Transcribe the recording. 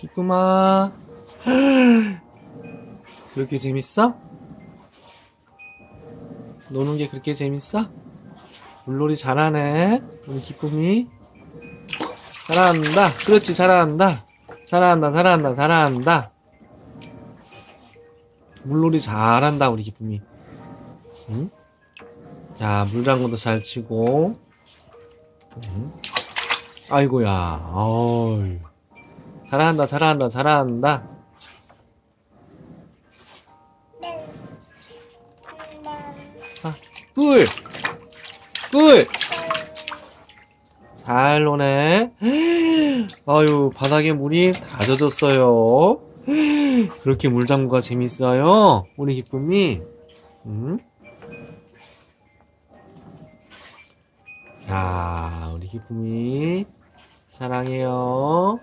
기쁨아. 그렇게 재밌어? 노는 게 그렇게 재밌어? 물놀이 잘하네. 우리 기쁨이. 잘한다. 그렇지, 잘한다. 잘한다, 잘한다, 잘한다. 물놀이 잘한다, 우리 기쁨이. 응? 자, 물장구도 잘 치고. 응? 아이고야, 어이. 잘한다, 잘한다, 잘한다. 아, 꿀! 꿀! 잘 노네. 아유, 바닥에 물이 다 젖었어요. 그렇게 물장구가 재밌어요? 우리 기쁨이? 응? 자, 우리 기쁨이 사랑해요.